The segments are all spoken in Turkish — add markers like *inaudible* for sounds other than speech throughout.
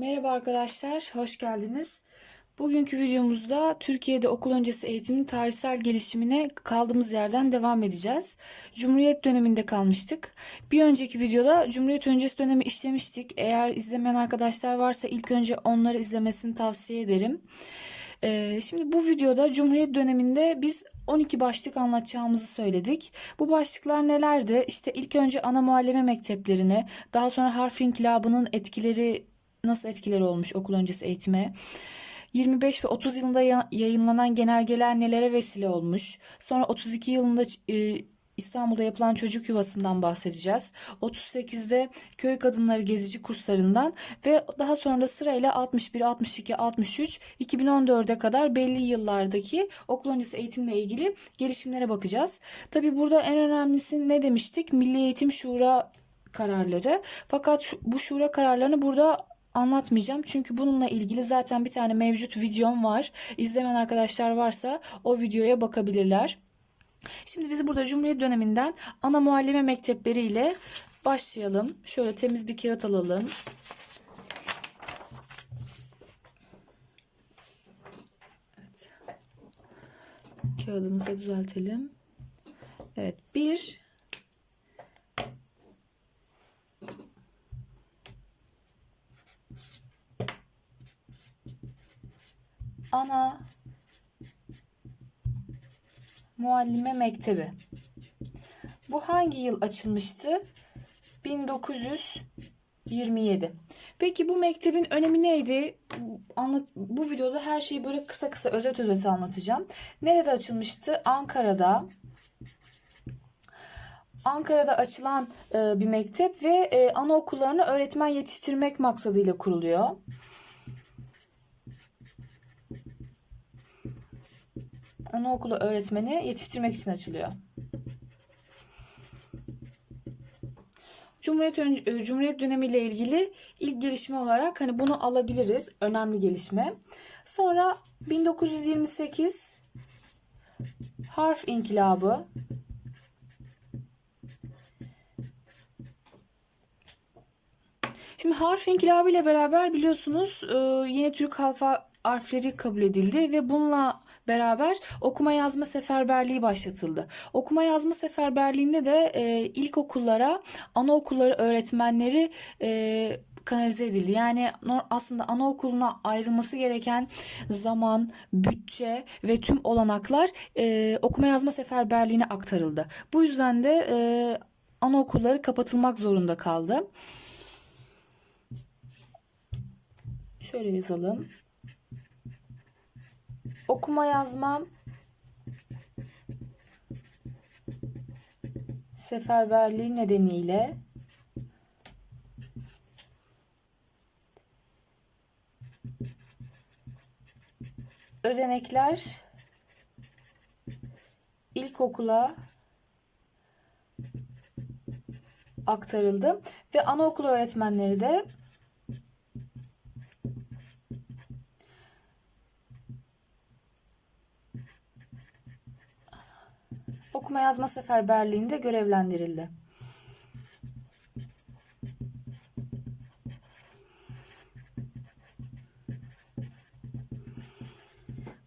Merhaba arkadaşlar, hoş geldiniz. Bugünkü videomuzda Türkiye'de okul öncesi eğitimin tarihsel gelişimine kaldığımız yerden devam edeceğiz. Cumhuriyet döneminde kalmıştık. Bir önceki videoda Cumhuriyet öncesi dönemi işlemiştik. Eğer izlemeyen arkadaşlar varsa ilk önce onları izlemesini tavsiye ederim. Ee, şimdi bu videoda Cumhuriyet döneminde biz 12 başlık anlatacağımızı söyledik. Bu başlıklar nelerdi? İşte ilk önce ana muallime mekteplerine, daha sonra harf inkılabının etkileri nasıl etkileri olmuş okul öncesi eğitime? 25 ve 30 yılında ya- yayınlanan genelgeler nelere vesile olmuş? Sonra 32 yılında e, İstanbul'da yapılan çocuk yuvasından bahsedeceğiz. 38'de köy kadınları gezici kurslarından ve daha sonra da sırayla 61, 62, 63, 2014'e kadar belli yıllardaki okul öncesi eğitimle ilgili gelişimlere bakacağız. Tabi burada en önemlisi ne demiştik? Milli Eğitim Şura kararları. Fakat şu- bu şura kararlarını burada anlatmayacağım. Çünkü bununla ilgili zaten bir tane mevcut videom var. İzlemeyen arkadaşlar varsa o videoya bakabilirler. Şimdi biz burada Cumhuriyet döneminden ana muallime mektepleriyle başlayalım. Şöyle temiz bir kağıt alalım. Evet. Kağıdımızı düzeltelim. Evet. Bir ana muallime mektebi. Bu hangi yıl açılmıştı? 1927. Peki bu mektebin önemi neydi? Anlat, bu videoda her şeyi böyle kısa kısa özet özet anlatacağım. Nerede açılmıştı? Ankara'da. Ankara'da açılan e, bir mektep ve e, anaokullarına öğretmen yetiştirmek maksadıyla kuruluyor. Anaokulu öğretmeni yetiştirmek için açılıyor. Cumhuriyet e, Cumhuriyet dönemiyle ilgili ilk gelişme olarak hani bunu alabiliriz. Önemli gelişme. Sonra 1928 harf inkılabı. Şimdi harf inkılabı ile beraber biliyorsunuz e, yeni Türk alfa harfleri kabul edildi ve bununla beraber okuma yazma seferberliği başlatıldı. Okuma yazma seferberliğinde de e, ilkokullara, anaokulları öğretmenleri e, kanalize edildi. Yani aslında anaokuluna ayrılması gereken zaman, bütçe ve tüm olanaklar e, okuma yazma seferberliğine aktarıldı. Bu yüzden de e, anaokulları kapatılmak zorunda kaldı. Şöyle yazalım. Okuma yazma seferberliği nedeniyle. Ödenekler. İlkokula aktarıldı ve anaokulu öğretmenleri de okuma yazma seferberliğinde görevlendirildi.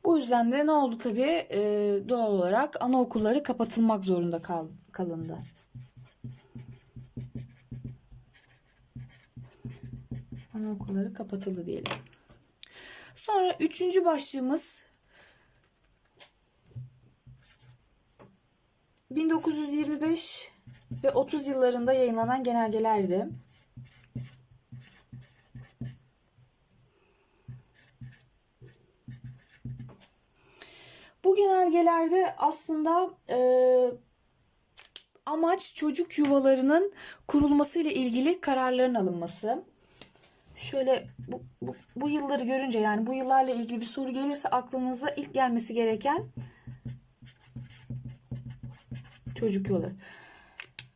Bu yüzden de ne oldu tabii e, doğal olarak anaokulları kapatılmak zorunda kal, kalındı. Anaokulları kapatıldı diyelim. Sonra üçüncü başlığımız 1925 ve 30 yıllarında yayınlanan genelgelerdi. Bu genelgelerde aslında e, amaç çocuk yuvalarının kurulması ile ilgili kararların alınması. Şöyle bu, bu, bu yılları görünce yani bu yıllarla ilgili bir soru gelirse aklınıza ilk gelmesi gereken çocuk yuvaları.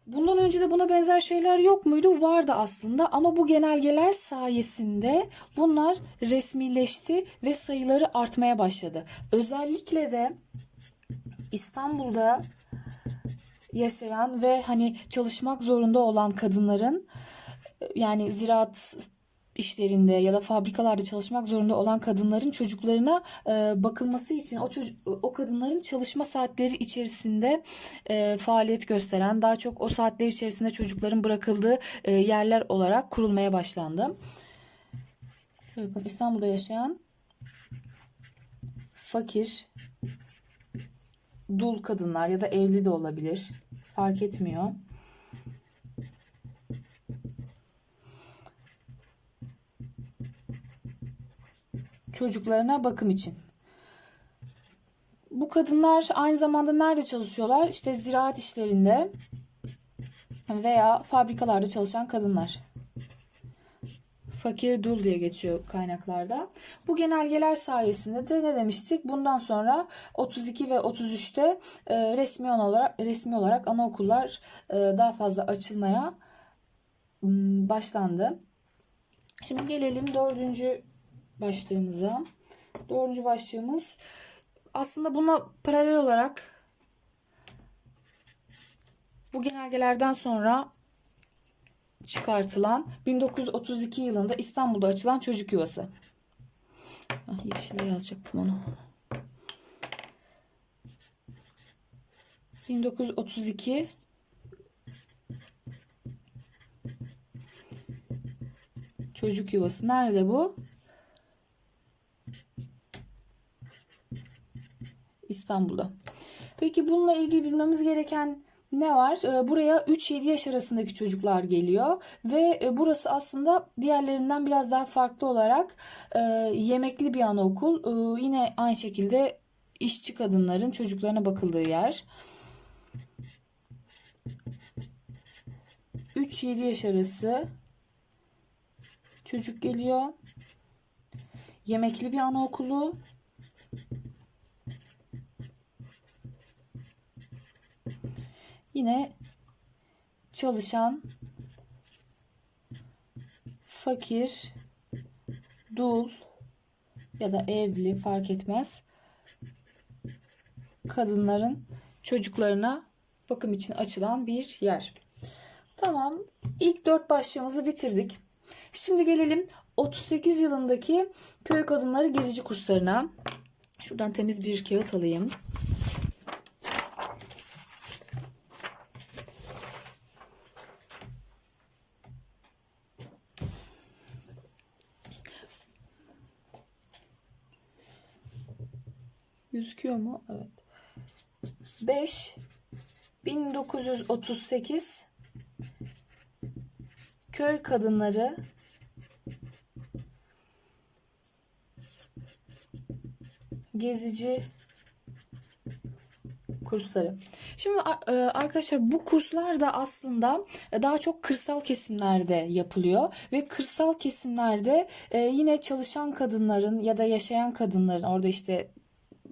Bundan önce de buna benzer şeyler yok muydu? Vardı aslında ama bu genelgeler sayesinde bunlar resmileşti ve sayıları artmaya başladı. Özellikle de İstanbul'da yaşayan ve hani çalışmak zorunda olan kadınların yani ziraat işlerinde ya da fabrikalarda çalışmak zorunda olan kadınların çocuklarına e, bakılması için o çocuk o kadınların çalışma saatleri içerisinde e, faaliyet gösteren daha çok o saatler içerisinde çocukların bırakıldığı e, yerler olarak kurulmaya başlandı. İstanbul'da yaşayan fakir dul kadınlar ya da evli de olabilir. Fark etmiyor. Çocuklarına bakım için. Bu kadınlar aynı zamanda nerede çalışıyorlar? İşte ziraat işlerinde veya fabrikalarda çalışan kadınlar. Fakir dul diye geçiyor kaynaklarda. Bu genelgeler sayesinde de ne demiştik? Bundan sonra 32 ve 33'te e, resmi olarak resmi olarak anaokullar e, daha fazla açılmaya başlandı. Şimdi gelelim dördüncü başlığımıza. Dördüncü başlığımız aslında buna paralel olarak bu genelgelerden sonra çıkartılan 1932 yılında İstanbul'da açılan çocuk yuvası. Ah, yeşile yazacaktım onu. 1932 çocuk yuvası. Nerede bu? İstanbul'da. Peki bununla ilgili bilmemiz gereken ne var? Ee, Buraya 3-7 yaş arasındaki çocuklar geliyor ve e, burası aslında diğerlerinden biraz daha farklı olarak e, yemekli bir anaokul. Ee, Yine aynı şekilde işçi kadınların çocuklarına bakıldığı yer. 3-7 yaş arası çocuk geliyor. Yemekli bir anaokulu. Yine çalışan fakir, dul ya da evli fark etmez kadınların çocuklarına bakım için açılan bir yer. Tamam. İlk dört başlığımızı bitirdik. Şimdi gelelim 38 yılındaki köy kadınları gezici kurslarına. Şuradan temiz bir kağıt alayım. Gözüküyor mu? Evet. 5 1938 köy kadınları gezici kursları. Şimdi e, arkadaşlar bu kurslar da aslında e, daha çok kırsal kesimlerde yapılıyor ve kırsal kesimlerde e, yine çalışan kadınların ya da yaşayan kadınların orada işte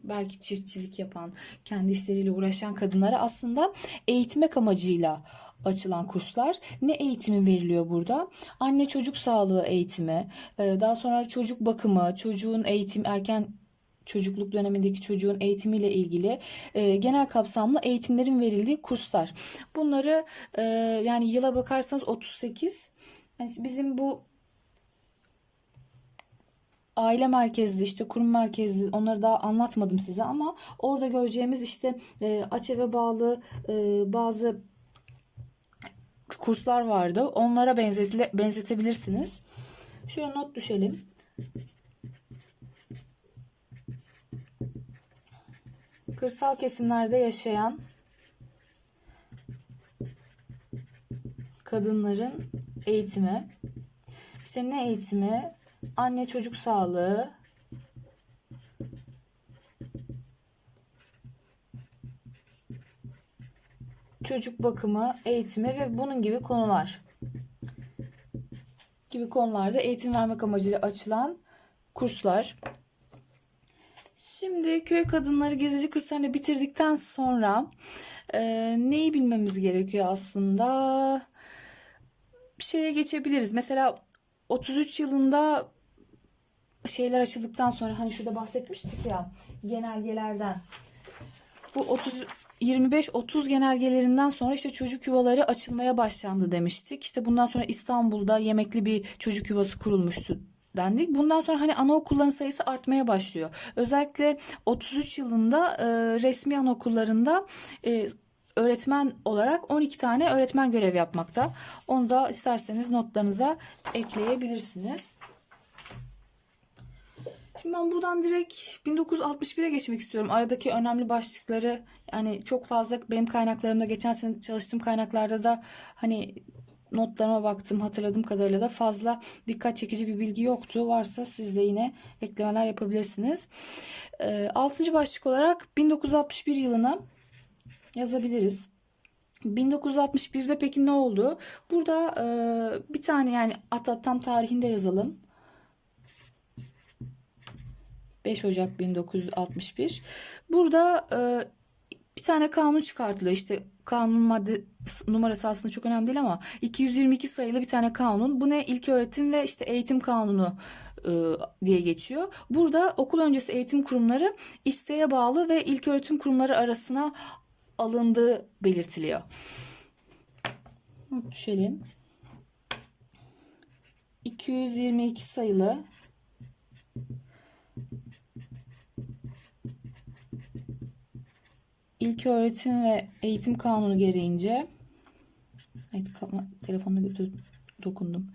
belki çiftçilik yapan, kendi işleriyle uğraşan kadınlara aslında eğitmek amacıyla açılan kurslar. Ne eğitimi veriliyor burada? Anne çocuk sağlığı eğitimi, e, daha sonra çocuk bakımı, çocuğun eğitim erken çocukluk dönemindeki çocuğun eğitimiyle ilgili e, genel kapsamlı eğitimlerin verildiği kurslar. Bunları e, yani yıla bakarsanız 38 yani bizim bu aile merkezli işte kurum merkezli onları daha anlatmadım size ama orada göreceğimiz işte e, AÇEV'e bağlı e, bazı kurslar vardı. Onlara benzetile, benzetebilirsiniz. Şöyle not düşelim. Kırsal kesimlerde yaşayan kadınların eğitimi. İşte ne eğitimi? Anne çocuk sağlığı, çocuk bakımı, eğitimi ve bunun gibi konular. Gibi konularda eğitim vermek amacıyla açılan kurslar. Şimdi köy kadınları gezici kurslarını bitirdikten sonra e, neyi bilmemiz gerekiyor aslında? Bir şeye geçebiliriz. Mesela 33 yılında şeyler açıldıktan sonra hani şurada bahsetmiştik ya genelgelerden. Bu 30 25-30 genelgelerinden sonra işte çocuk yuvaları açılmaya başlandı demiştik. İşte bundan sonra İstanbul'da yemekli bir çocuk yuvası kurulmuştu dendik. Bundan sonra hani anaokulların sayısı artmaya başlıyor. Özellikle 33 yılında e, resmi anaokullarında e, öğretmen olarak 12 tane öğretmen görev yapmakta. Onu da isterseniz notlarınıza ekleyebilirsiniz. Şimdi ben buradan direkt 1961'e geçmek istiyorum. Aradaki önemli başlıkları yani çok fazla benim kaynaklarımda geçen sene çalıştığım kaynaklarda da hani notlarıma baktım hatırladığım kadarıyla da fazla dikkat çekici bir bilgi yoktu. Varsa siz de yine eklemeler yapabilirsiniz. Ee, altıncı başlık olarak 1961 yılına yazabiliriz. 1961'de peki ne oldu? Burada e, bir tane yani hatta tam tarihinde yazalım. 5 Ocak 1961. Burada e, bir tane kanun çıkartılıyor. İşte kanun madde numarası aslında çok önemli değil ama 222 sayılı bir tane kanun. Bu ne? İlk öğretim ve işte eğitim kanunu e, diye geçiyor. Burada okul öncesi eğitim kurumları isteğe bağlı ve ilk öğretim kurumları arasına alındığı belirtiliyor. Not düşelim. 222 sayılı İlk öğretim ve eğitim kanunu gereğince evet, telefonla götür, dokundum.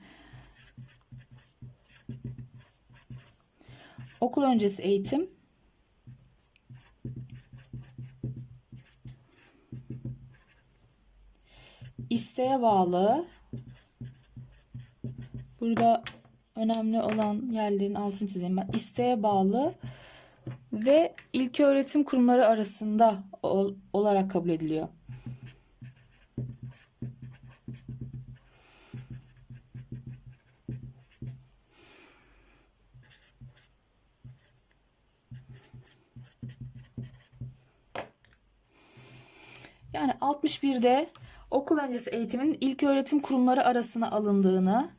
Okul öncesi eğitim isteğe bağlı burada önemli olan yerlerin altını çizeyim ben. İsteğe bağlı ve ilk öğretim kurumları arasında ol, olarak kabul ediliyor. Yani 61'de okul öncesi eğitimin ilk öğretim kurumları arasına alındığını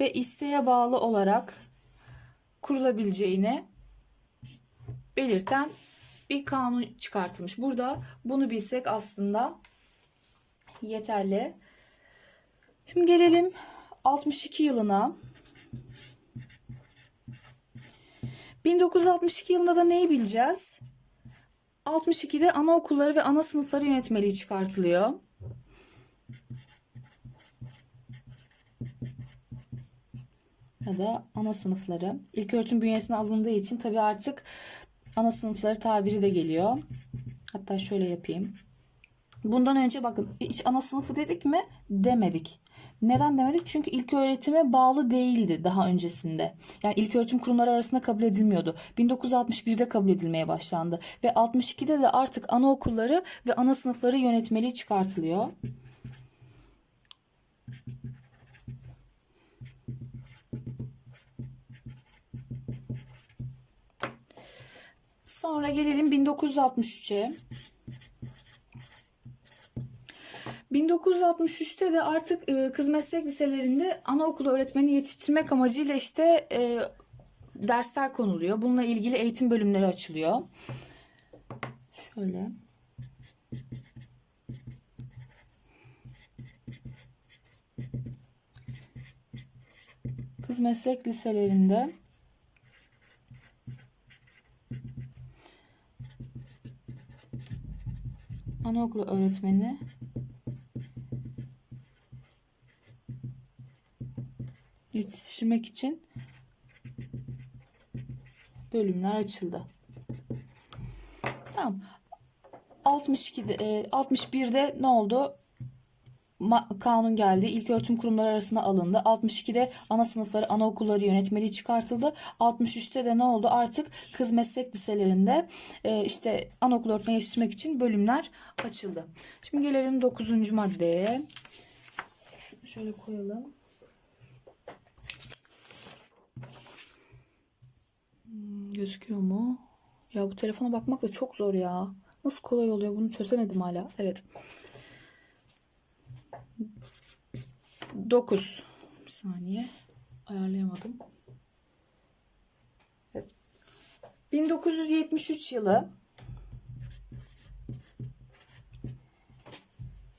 ve isteğe bağlı olarak kurulabileceğini belirten bir kanun çıkartılmış. Burada bunu bilsek aslında yeterli. Şimdi gelelim 62 yılına. 1962 yılında da neyi bileceğiz? 62'de anaokulları ve ana sınıfları yönetmeliği çıkartılıyor. Ya da ana sınıfları. İlköğretim bünyesine alındığı için tabii artık ana sınıfları tabiri de geliyor. Hatta şöyle yapayım. Bundan önce bakın hiç ana sınıfı dedik mi? Demedik. Neden demedik? Çünkü ilk öğretime bağlı değildi daha öncesinde. Yani ilk öğretim kurumları arasında kabul edilmiyordu. 1961'de kabul edilmeye başlandı. Ve 62'de de artık anaokulları ve ana sınıfları yönetmeliği çıkartılıyor. Sonra gelelim 1963'e. 1963'te de artık e, kız meslek liselerinde anaokulu öğretmeni yetiştirmek amacıyla işte e, dersler konuluyor. Bununla ilgili eğitim bölümleri açılıyor. Şöyle. Kız meslek liselerinde anaokulu öğretmeni yetiştirmek için bölümler açıldı. Tamam. 62'de 61'de ne oldu? Kanun geldi. İlk öğretim kurumları arasında alındı. 62'de ana sınıfları, anaokulları yönetmeliği çıkartıldı. 63'te de ne oldu? Artık kız meslek liselerinde e, işte anaokul öğretmeni yetiştirmek için bölümler açıldı. Şimdi gelelim 9. maddeye. Şöyle koyalım. Hmm, gözüküyor mu? Ya bu telefona bakmak da çok zor ya. Nasıl kolay oluyor bunu çözemedim hala. Evet. 9 bir saniye ayarlayamadım. Evet. 1973 yılı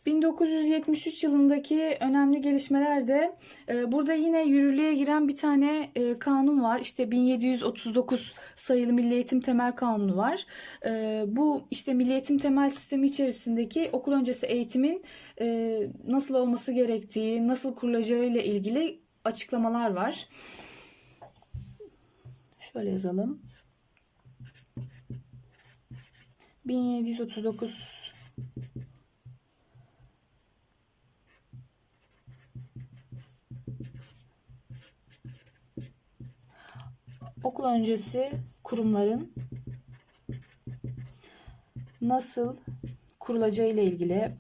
1973 yılındaki önemli gelişmelerde e, burada yine yürürlüğe giren bir tane e, kanun var. İşte 1739 sayılı Milli Eğitim Temel Kanunu var. E, bu işte Milli Eğitim Temel Sistemi içerisindeki okul öncesi eğitimin e, nasıl olması gerektiği, nasıl kurulacağı ile ilgili açıklamalar var. Şöyle yazalım. 1739 okul öncesi kurumların nasıl kurulacağı ile ilgili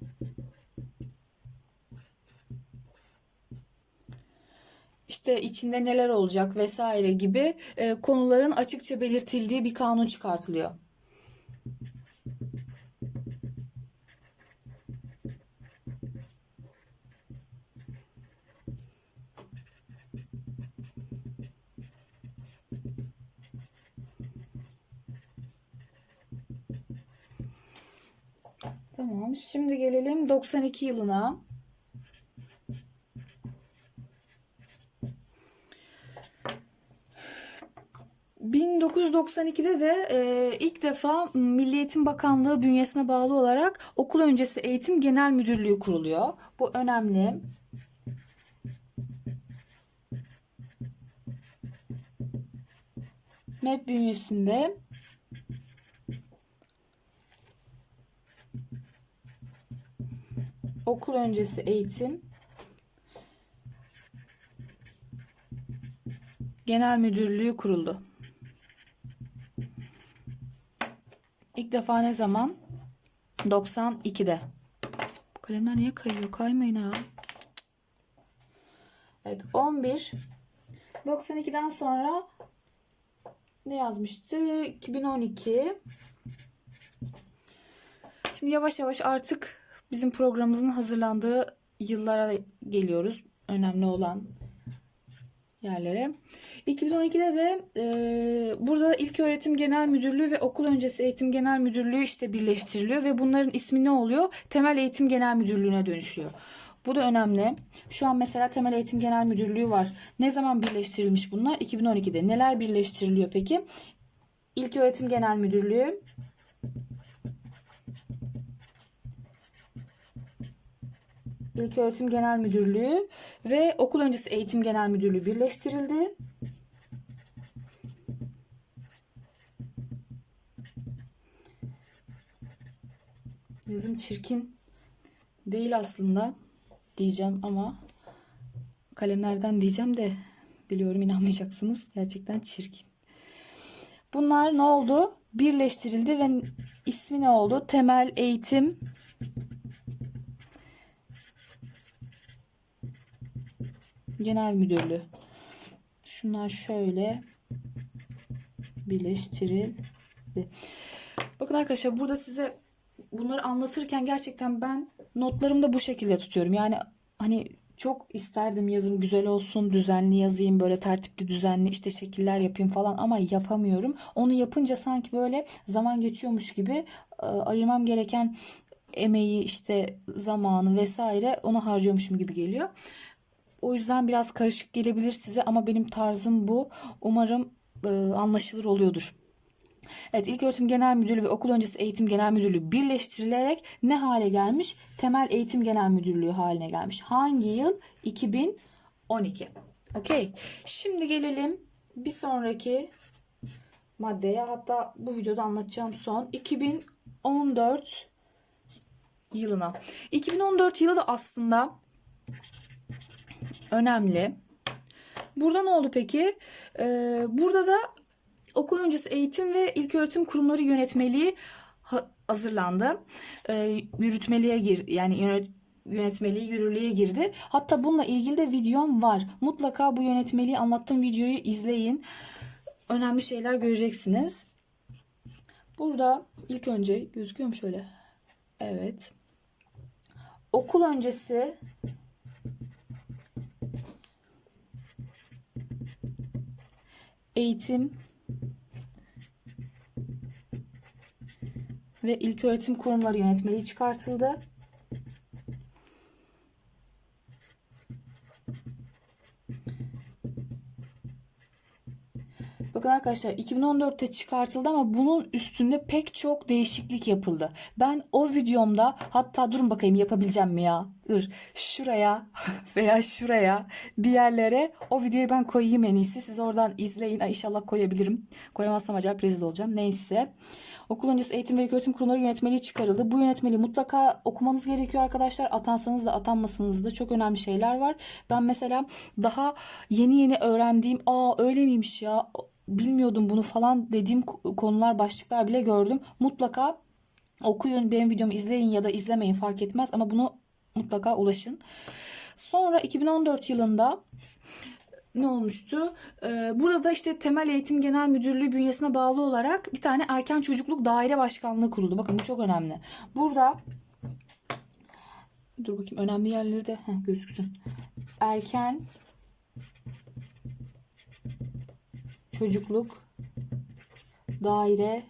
işte içinde neler olacak vesaire gibi e, konuların açıkça belirtildiği bir kanun çıkartılıyor. Tamam. Şimdi gelelim 92 yılına. ...1992'de de e, ilk defa Milli Eğitim Bakanlığı bünyesine bağlı olarak Okul Öncesi Eğitim Genel Müdürlüğü kuruluyor. Bu önemli. MEB bünyesinde okul öncesi eğitim genel müdürlüğü kuruldu. İlk defa ne zaman? 92'de. Bu kalemler niye kayıyor? Kaymayın ha. Evet 11 92'den sonra ne yazmıştı? 2012 Şimdi yavaş yavaş artık bizim programımızın hazırlandığı yıllara geliyoruz. Önemli olan yerlere. 2012'de de e, burada ilk öğretim genel müdürlüğü ve okul öncesi eğitim genel müdürlüğü işte birleştiriliyor ve bunların ismi ne oluyor? Temel eğitim genel müdürlüğüne dönüşüyor. Bu da önemli. Şu an mesela Temel Eğitim Genel Müdürlüğü var. Ne zaman birleştirilmiş bunlar? 2012'de. Neler birleştiriliyor peki? İlk Öğretim Genel Müdürlüğü, İlköğretim Genel Müdürlüğü ve Okul Öncesi Eğitim Genel Müdürlüğü birleştirildi. Yazım çirkin değil aslında diyeceğim ama kalemlerden diyeceğim de biliyorum inanmayacaksınız. Gerçekten çirkin. Bunlar ne oldu? Birleştirildi ve ismi ne oldu? Temel Eğitim Genel Müdürlüğü. Şunlar şöyle birleştirildi. Bakın arkadaşlar burada size bunları anlatırken gerçekten ben notlarımı da bu şekilde tutuyorum. Yani hani çok isterdim yazım güzel olsun, düzenli yazayım, böyle tertipli düzenli işte şekiller yapayım falan ama yapamıyorum. Onu yapınca sanki böyle zaman geçiyormuş gibi e, ayırmam gereken emeği işte zamanı vesaire onu harcıyormuşum gibi geliyor. O yüzden biraz karışık gelebilir size ama benim tarzım bu. Umarım e, anlaşılır oluyordur. Evet ilk öğretim genel müdürlüğü ve okul öncesi eğitim genel müdürlüğü birleştirilerek ne hale gelmiş? Temel eğitim genel müdürlüğü haline gelmiş. Hangi yıl? 2012. Okey. Şimdi gelelim bir sonraki maddeye. Hatta bu videoda anlatacağım son. 2014 yılına. 2014 yılı da aslında önemli. Burada ne oldu peki? Ee, burada da okul öncesi eğitim ve ilköğretim kurumları yönetmeliği hazırlandı. Ee, yürütmeliğe gir yani yönet yönetmeliği yürürlüğe girdi. Hatta bununla ilgili de videom var. Mutlaka bu yönetmeliği anlattığım videoyu izleyin. Önemli şeyler göreceksiniz. Burada ilk önce gözüküyor mu şöyle? Evet. Okul öncesi eğitim ve ilköğretim kurumları yönetmeliği çıkartıldı. Bakın arkadaşlar 2014'te çıkartıldı ama bunun üstünde pek çok değişiklik yapıldı. Ben o videomda hatta durun bakayım yapabileceğim mi ya? Dur şuraya *laughs* veya şuraya bir yerlere o videoyu ben koyayım en iyisi. Siz oradan izleyin. Ay, inşallah koyabilirim. Koyamazsam acayip rezil olacağım. Neyse. Okul öncesi eğitim ve öğretim kurumları yönetmeliği çıkarıldı. Bu yönetmeliği mutlaka okumanız gerekiyor arkadaşlar. Atansanız da atanmasanız da çok önemli şeyler var. Ben mesela daha yeni yeni öğrendiğim aa öyle miymiş ya bilmiyordum bunu falan dediğim konular başlıklar bile gördüm. Mutlaka okuyun benim videomu izleyin ya da izlemeyin fark etmez ama bunu mutlaka ulaşın. Sonra 2014 yılında ne olmuştu? Ee, burada da işte Temel Eğitim Genel Müdürlüğü bünyesine bağlı olarak bir tane erken çocukluk daire başkanlığı kuruldu. Bakın bu çok önemli. Burada dur bakayım önemli yerleri de heh, gözüksün. Erken çocukluk daire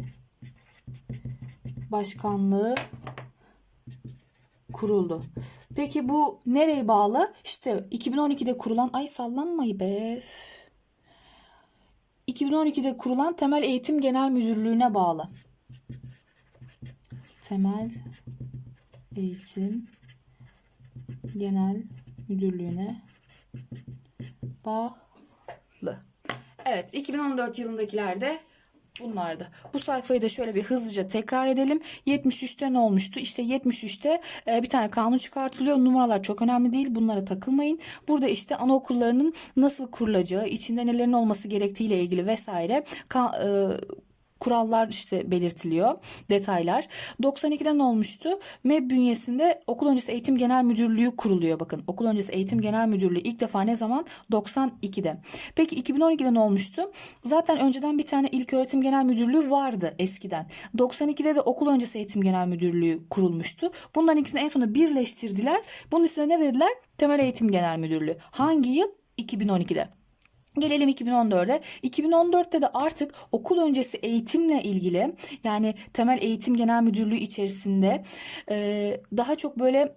başkanlığı kuruldu. Peki bu nereye bağlı? İşte 2012'de kurulan ay sallanmayı be. 2012'de kurulan Temel Eğitim Genel Müdürlüğü'ne bağlı. Temel Eğitim Genel Müdürlüğü'ne bağlı. Evet 2014 yılındakilerde bunlardı. Bu sayfayı da şöyle bir hızlıca tekrar edelim. 73'te ne olmuştu? İşte 73'te e, bir tane kanun çıkartılıyor. Numaralar çok önemli değil. Bunlara takılmayın. Burada işte anaokullarının nasıl kurulacağı, içinde nelerin olması gerektiğiyle ilgili vesaire e, kurallar işte belirtiliyor. Detaylar. 92'de ne olmuştu? MEB bünyesinde okul öncesi eğitim genel müdürlüğü kuruluyor. Bakın okul öncesi eğitim genel müdürlüğü ilk defa ne zaman? 92'de. Peki 2012'de ne olmuştu? Zaten önceden bir tane ilk öğretim genel müdürlüğü vardı eskiden. 92'de de okul öncesi eğitim genel müdürlüğü kurulmuştu. Bunların ikisini en sonunda birleştirdiler. Bunun ismine ne dediler? Temel eğitim genel müdürlüğü. Hangi yıl? 2012'de. Gelelim 2014'e. 2014'te de artık okul öncesi eğitimle ilgili yani temel eğitim genel müdürlüğü içerisinde e, daha çok böyle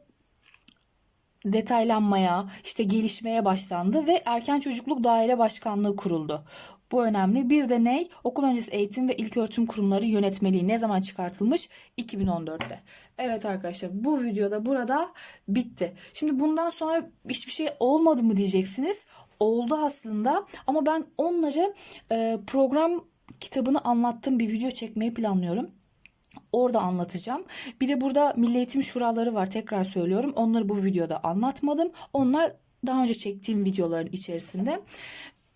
detaylanmaya, işte gelişmeye başlandı ve erken çocukluk daire başkanlığı kuruldu. Bu önemli. Bir de ney? Okul öncesi eğitim ve ilköğretim kurumları yönetmeliği ne zaman çıkartılmış? 2014'te. Evet arkadaşlar bu videoda burada bitti. Şimdi bundan sonra hiçbir şey olmadı mı diyeceksiniz. Oldu aslında ama ben onları e, program kitabını anlattığım bir video çekmeyi planlıyorum. Orada anlatacağım. Bir de burada Milli Eğitim Şuraları var. Tekrar söylüyorum. Onları bu videoda anlatmadım. Onlar daha önce çektiğim videoların içerisinde.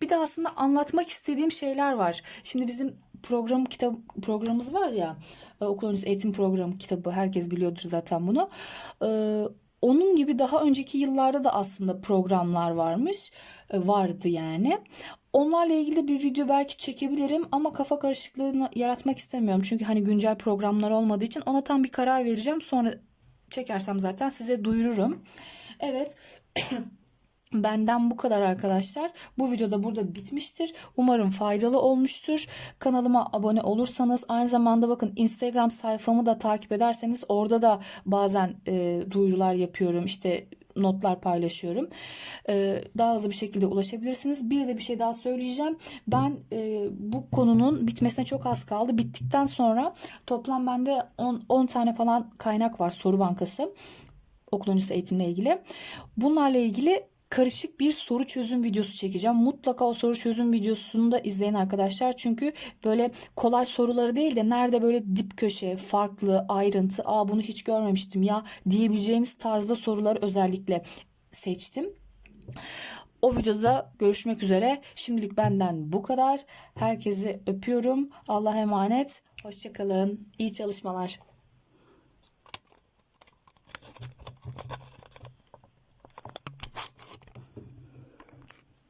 Bir de aslında anlatmak istediğim şeyler var. Şimdi bizim program kitap programımız var ya. e, Okul öncesi eğitim programı kitabı. Herkes biliyordur zaten bunu. Ee, onun gibi daha önceki yıllarda da aslında programlar varmış. E, Vardı yani. Onlarla ilgili bir video belki çekebilirim ama kafa karışıklığını yaratmak istemiyorum. Çünkü hani güncel programlar olmadığı için ona tam bir karar vereceğim. Sonra çekersem zaten size duyururum. Evet. *clears throat* Benden bu kadar arkadaşlar. Bu videoda burada bitmiştir. Umarım faydalı olmuştur. Kanalıma abone olursanız aynı zamanda bakın Instagram sayfamı da takip ederseniz orada da bazen e, duyurular yapıyorum. İşte notlar paylaşıyorum. E, daha hızlı bir şekilde ulaşabilirsiniz. Bir de bir şey daha söyleyeceğim. Ben e, bu konunun bitmesine çok az kaldı. Bittikten sonra toplam bende 10, 10 tane falan kaynak var soru bankası okul öncesi eğitimle ilgili. Bunlarla ilgili karışık bir soru çözüm videosu çekeceğim. Mutlaka o soru çözüm videosunu da izleyin arkadaşlar. Çünkü böyle kolay soruları değil de nerede böyle dip köşe, farklı, ayrıntı, aa bunu hiç görmemiştim ya diyebileceğiniz tarzda soruları özellikle seçtim. O videoda görüşmek üzere. Şimdilik benden bu kadar. Herkesi öpüyorum. Allah'a emanet. Hoşçakalın. İyi çalışmalar.